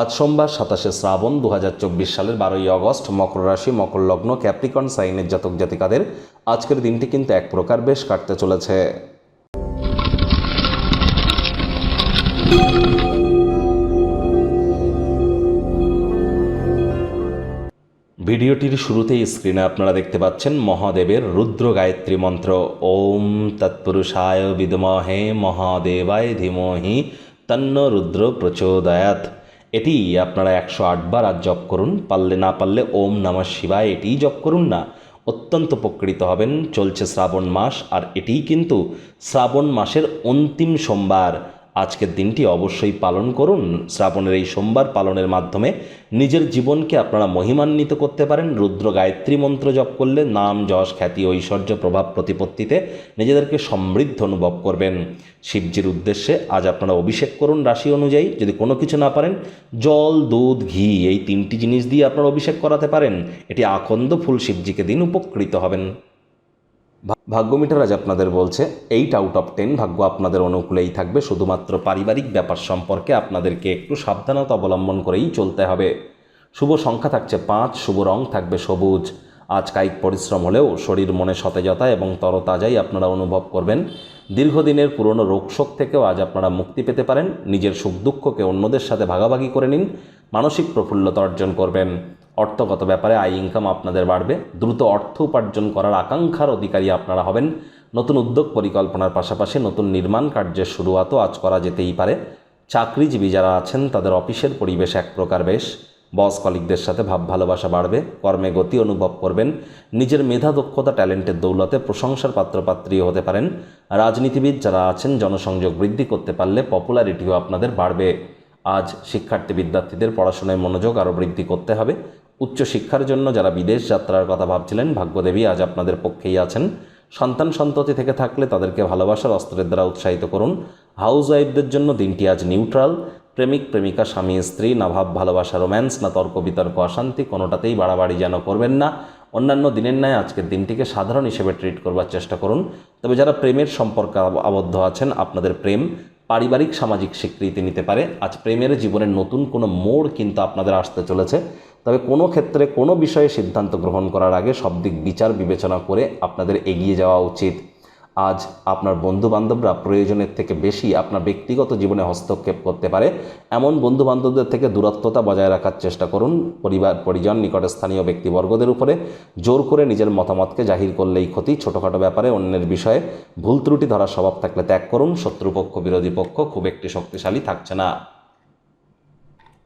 আজ সোমবার সাতাশে শ্রাবণ দু হাজার চব্বিশ সালের বারোই আগস্ট, মকর রাশি, মকর লগ্ন, ক্যাপ্রিকন, সাইনের জাতক জাতিকাদের আজকের দিনটি কিন্তু এক প্রকার বেশ কাটতে চলেছে। ভিডিওটির শুরুতেই স্ক্রিনে আপনারা দেখতে পাচ্ছেন মহাদেবের রুদ্র গায়ত্রী মন্ত্র। ওম তৎপুরুষায় বিদমহে মহাদেবায় ধীমহি তন্ন রুদ্র প্রচোদয়াত এটি আপনারা একশো আটবার আজ জপ করুন, পারলে না পারলে ওম নামা শিবায় এটিই জপ করুন না। অত্যন্ত উপকৃত হবেন, চলছে শ্রাবণ মাস, আর এটিই কিন্তু শ্রাবণ মাসের অন্তিম সোমবার। আজকের দিনটি অবশ্যই পালন করুন। শ্রাবণের এই সোমবার পালনের মাধ্যমে নিজের জীবনকে আপনারা মহিমান্বিত করতে পারেন। রুদ্র গায়ত্রী মন্ত্র জপ করলে নাম, যশ, খ্যাতি, ঐশ্বর্য, প্রভাব প্রতিপত্তিতে নিজেদেরকে সমৃদ্ধ অনুভব করবেন। শিবজির উদ্দেশ্যে আজ আপনারা অভিষেক করুন রাশি অনুযায়ী। যদি কোনো কিছু না পারেন, জল, দুধ, ঘি এই তিনটি জিনিস দিয়ে আপনারা অভিষেক করাতে পারেন। এটি আকন্দ ফুল শিবজিকে দিন উপকৃত হবেন। ভা- ভাগ্য মিটার আজ আপনাদের বলছে এইট আউট অফ টেন ভাগ্য আপনাদের অনুকূলেই থাকবে, শুধুমাত্র পারিবারিক ব্যাপার সম্পর্কে আপনাদেরকে একটু সাবধানতা অবলম্বন করেই চলতে হবে। শুভ সংখ্যা থাকছে পাঁচ, শুভ রং থাকবে সবুজ। আজ কায়িক পরিশ্রম হলেও শরীর মনে সতেজতা এবং তরতাজাই আপনারা অনুভব করবেন। দীর্ঘদিনের পুরনো রোগশোক থেকেও আজ আপনারা মুক্তি পেতে পারেন। নিজের সুখ দুঃখকে অন্যদের সাথে ভাগাভাগি করে নিন। মানসিক প্রফুল্লতা অর্জন করবেন। অর্থগত ব্যাপারে আয় ইনকাম আপনাদের বাড়বে। দ্রুত অর্থ উপার্জন করার আকাঙ্ক্ষার অধিকারী আপনারা হবেন। নতুন উদ্যোগ পরিকল্পনার পাশাপাশি নতুন নির্মাণ কার্যের শুরুয়াতও আজ করা যেতেই পারে। চাকরিজীবী যারা আছেন, তাদের অফিসের পরিবেশ এক প্রকার বেশ। বস কলিকদের সাথে ভাব ভালোবাসা বাড়বে, কর্মে গতি অনুভব করবেন। নিজের মেধা, দক্ষতা, ট্যালেন্টের দৌলতে প্রশংসার পাত্রপাত্রী হতে পারেন। রাজনীতিবিদ যারা আছেন, জনসংযোগ বৃদ্ধি করতে পারলে পপুলারিটিও আপনাদের বাড়বে। আজ শিক্ষার্থী বিদ্যার্থীদের পড়াশোনায় মনোযোগ আরও বৃদ্ধি করতে হবে। উচ্চশিক্ষার জন্য যারা বিদেশ যাত্রার কথা ভাবছিলেন, ভাগ্যদেবী আজ আপনাদের পক্ষেই আছেন। সন্তান সন্ততি থেকে থাকলে তাদেরকে ভালোবাসার অস্ত্রের দ্বারা উৎসাহিত করুন। হাউস ওয়াইফদের জন্য দিনটি আজ নিউট্রাল। প্রেমিক, প্রেমিকা, স্বামী, স্ত্রী, না ভাব, ভালোবাসা, রোম্যান্স, না তর্ক, বিতর্ক, অশান্তি, কোনোটাতেই বাড়াবাড়ি যেন করবেন না। অন্যান্য দিনের ন্যায় আজকের দিনটিকে সাধারণ হিসেবে ট্রিট করবার চেষ্টা করুন। তবে যারা প্রেমের সম্পর্কে আবদ্ধ আছেন, আপনাদের প্রেম পারিবারিক সামাজিক স্বীকৃতি নিতে পারে। আজ প্রেমের জীবনের নতুন কোনো মোড় কিন্তু আপনাদের আসতে চলেছে। তবে কোনো ক্ষেত্রে কোনো বিষয়ে সিদ্ধান্ত গ্রহণ করার আগে সব দিক বিচার বিবেচনা করে আপনাদের এগিয়ে যাওয়া উচিত। আজ আপনার বন্ধু বান্ধবরা প্রয়োজনের থেকে বেশি আপনার ব্যক্তিগত জীবনে হস্তক্ষেপ করতে পারে। এমন বন্ধু বান্ধবদের থেকে দূরত্বতা বজায় রাখার চেষ্টা করুন পরিবার, পরিজন, নিকটে স্থানীয় ব্যক্তিবর্গদের উপরে। জোর করে নিজের মতামতকে জাহির করলেই ক্ষতি। ছোটোখাটো ব্যাপারে অন্যের বিষয়ে ভুল ত্রুটি ধরার স্বভাব থাকলে ত্যাগ করুন। শত্রুপক্ষ, বিরোধী পক্ষ খুব একটি শক্তিশালী থাকছে না।